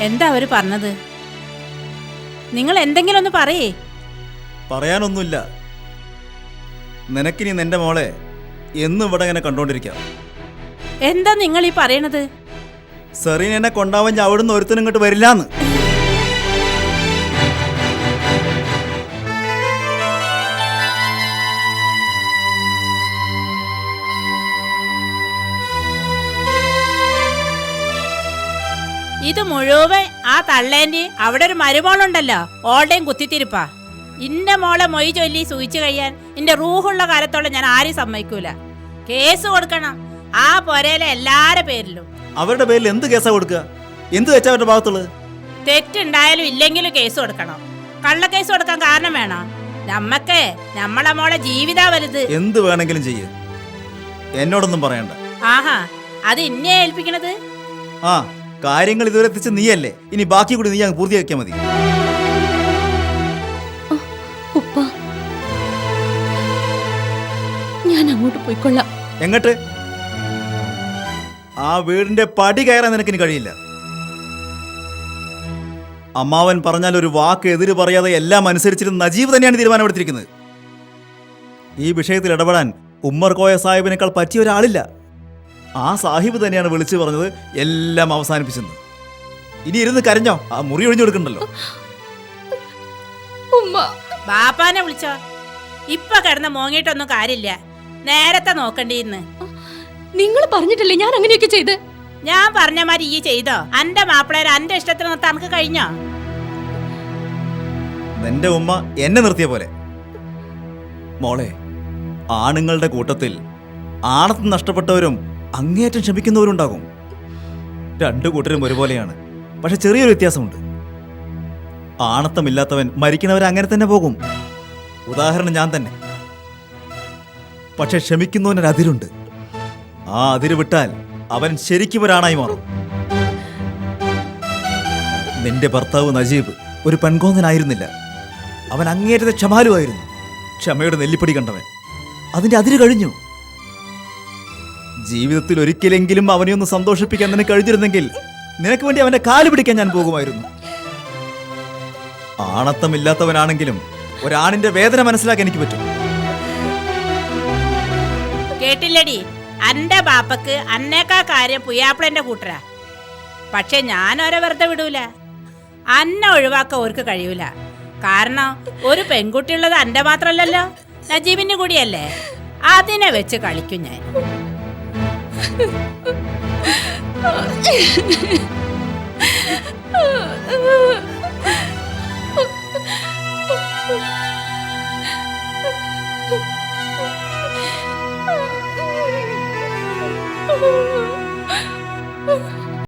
എന്താ അവർ പറഞ്ഞത്? നിങ്ങൾ എന്തെങ്കിലും ഒന്ന് പറയേ. പറയാനൊന്നുമില്ല. നിനക്കിനി നിന്റെ മോളെ എന്നും ഇവിടെ ഇങ്ങനെ കണ്ടോണ്ടിരിക്കാം. എന്താ നിങ്ങൾ ഈ പറയണത്? സെറീനെന്നെ കൊണ്ടാവാൻ അവിടുന്ന് ഒരുത്തനും ഇങ്ങോട്ട് വരില്ലാന്ന്. ഇത് മുഴുവൻ ആ തള്ളേന്റെ അവിടെ ഒരു മരുമോളുണ്ടല്ലോ. ഓടേം കുത്തിത്തിരിപ്പാ. ഇന്റെ മോളെ മൊയ് ചൊല്ലി സൂയിച്ചു കഴിയാൻ ഇന്റെ റൂഹുള്ള കാലത്തോളം ഞാൻ ആരും സമ്മതിക്കൂല. കേസ് കൊടുക്കണം. ആ പൊരയിലെ എല്ലാരെ പേരിലും. അവരുടെ പേരിൽ എന്ത് കേസാ കൊടുക്കുക എന്ത് വെച്ചാ അവരുടെ ഭാഗത്തുള്ളത്? തെറ്റുണ്ടായാലും ഇല്ലെങ്കിലും കേസ് കൊടുക്കണം. കള്ള കേസ് കൊടുക്കാൻ കാരണം വേണോ? നമ്മക്ക് നമ്മളെ മോളെ ജീവിതാ വലുത്. എന്ത് വേണമെങ്കിലും ചെയ്യ്. എന്നോടൊന്നും പറയണ്ട. ആഹാ അത് ഇന്നെ ഏൽപ്പിക്കണത്? ആ. കാര്യങ്ങൾ ഇതുവരെ എത്തിച്ച് നീയല്ലേ? ഇനി ബാക്കി കൂടി നീ അങ്ങ് പൂർത്തിയാക്കിയാൽ മതി ഉപ്പ. ഞാൻ അങ്ങോട്ട് പോയിക്കൊള്ളാം. എങ്ങട്ട്? ആ വീടിന്റെ പടി കയറാൻ നിനക്കിനി കഴിയില്ല. അമ്മാവൻ പറഞ്ഞാൽ ഒരു വാക്ക് എതിര് പറയാതെ എല്ലാം അനുസരിച്ചിരുന്ന നജീബ് തന്നെയാണ് തീരുമാനമെടുത്തിരിക്കുന്നത്. ഈ വിഷയത്തിൽ ഇടപെടാൻ ഉമ്മർ കോയ സാഹിബിനേക്കാൾ പറ്റിയ ഒരാളില്ല. ആ സാഹിബ് തന്നെയാണ് വിളിച്ചു പറഞ്ഞത് എല്ലാം അവസാനിപ്പിച്ചെന്ന്. ഇനി ഇരുന്ന് കരഞ്ഞോ? ആ മുറി ഒഴിഞ്ഞു കൊടുക്കണ്ടല്ലോ. ഉമ്മ. ബാപ്പാനെ വിളിച്ചോ. ഇപ്പൊ കിടന്ന മോങ്ങിട്ടൊന്നും കാര്യമില്ല. നേരത്തെ നോക്കണ്ടിന്ന്. നിങ്ങൾ പറഞ്ഞിട്ടില്ലേ ഞാൻ അങ്ങനെയൊക്കെ ചെയ്ത്? ഞാൻ പറഞ്ഞ മാതിരി ഈ ചെയ്തോ? അന്റെ മാപ്പിളേരെ അന്റെ ഇഷ്ടത്തിന് നിർത്താൻ അനക്ക് കഴിഞ്ഞോ? നിന്റെ ഉമ്മ എന്നെ നിർത്തിയ പോലെ. മോളെ ആണുങ്ങളുടെ കൂട്ടത്തിൽ ആണത്ത് നഷ്ടപ്പെട്ടവരും അങ്ങേയറ്റം ക്ഷമിക്കുന്നവരുണ്ടാകും രണ്ടു കൂട്ടരും ഒരുപോലെയാണ്. പക്ഷെ ചെറിയൊരു വ്യത്യാസമുണ്ട്. ആണത്തമില്ലാത്തവൻ മരിക്കുന്നവരെ അങ്ങനെ തന്നെ പോകും. ഉദാഹരണം ഞാൻ തന്നെ. പക്ഷെ ക്ഷമിക്കുന്നവനൊരു അതിരുണ്ട്. ആ അതിര് വിട്ടാൽ അവൻ ശരിക്കും ഒരാണായി മാറും. നിന്റെ ഭർത്താവ് നജീബ് ഒരു പെൺകോന്നനായിരുന്നില്ല. അവൻ അങ്ങേറ്റത്തെ ക്ഷമാലുവായിരുന്നു. ക്ഷമയുടെ നെല്ലിപ്പടി കണ്ടവൻ. അതിന്റെ അതിര് കഴിഞ്ഞു. ജീവിതത്തിൽ ഒരിക്കലെങ്കിലും അവനെ ഒന്ന് സന്തോഷിപ്പിക്കാൻ തന്നെ കഴിഞ്ഞിരുന്നെങ്കിൽ നിനക്ക് വേണ്ടി അവന്റെ കാൽ പിടിക്കാൻ ഞാൻ പോകുമായിരുന്നു. ആണത്തമില്ലാത്തവനാണെങ്കിലും ഒരാണിന്റെ വേദന മനസ്സിലാക്കാൻ എനിക്ക് പറ്റും. കേട്ടില്ലടി. അന്റെ ബാപ്പക്ക് അന്നേക്കാ കാര്യം പുയ്യാപ്പിളന്റെ കൂട്ടരാ. പക്ഷെ ഞാൻ ഓരെ വെറുതെ വിടൂല. അന്നെ ഒഴിവാക്കാൻ ഓർക്ക് കഴിയൂല. കാരണം ഒരു പെൺകുട്ടിയുള്ളത് അന്റെ മാത്രമല്ലല്ലോ നജീബിന്റെ കൂടിയല്ലേ? അതിനെ വെച്ച് കളിക്കും ഞാൻ. Oh